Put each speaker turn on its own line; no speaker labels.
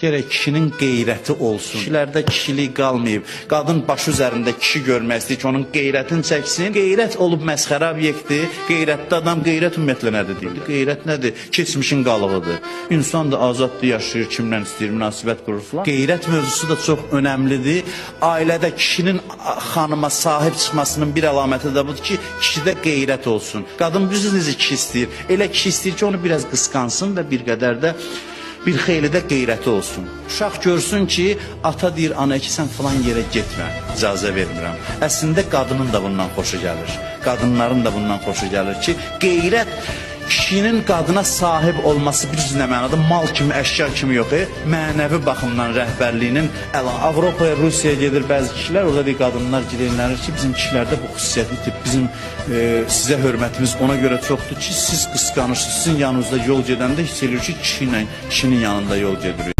gərək kişinin qeyrəti olsun. Kişilərdə kişilik qalmayıb. Qadın başı üzərində kişi görmək istəyir ki, onun qeyrətini çəksin. Qeyrət olub məsxərə obyekti. Qeyrətli adam qeyrət ümumiyyətlə nədir deyir? Qeyrət nədir? Keçmişin qalığıdır. İnsan da azaddır, yaşayır, kimlə istəyir, münasibət qurur filan. Qeyrət mövzusu da çox önəmlidir. Ailədə kişinin xanıma sahib çıxmasının bir əlaməti də budur ki, kişidə qeyrət olsun. Qadın bilirsiniz necə kişi istəyir? Elə kişi istəyir ki, onu biraz qısqansın və bir qədər də bir xeyli də qeyrəti olsun. Uşaq görsün ki, ata deyir, ana ki, sən falan yerə getmə, icazə vermirəm. Əslində qadının da bundan xoşu gəlir. Qadınların da bundan xoşu gəlir ki, qeyrət kişinin qadına sahib olması bir cüzlə mənada mal kimi, əşya kimi yox, e, mənəvi baxımdan rəhbərliyinin əla Avropaya, Rusiyaya gedir bəzi kişilər, orada bir qadınlar girənlər ki, bizim kişilərdə bu xüsusiyyət itib. Bizim e, sizə hörmətimiz ona görə çoxdur ki, siz qısqanırsınız. Sizin yanınızda yol gedəndə hiss edilir ki, kişi ilə kişinin yanında yol gedirik.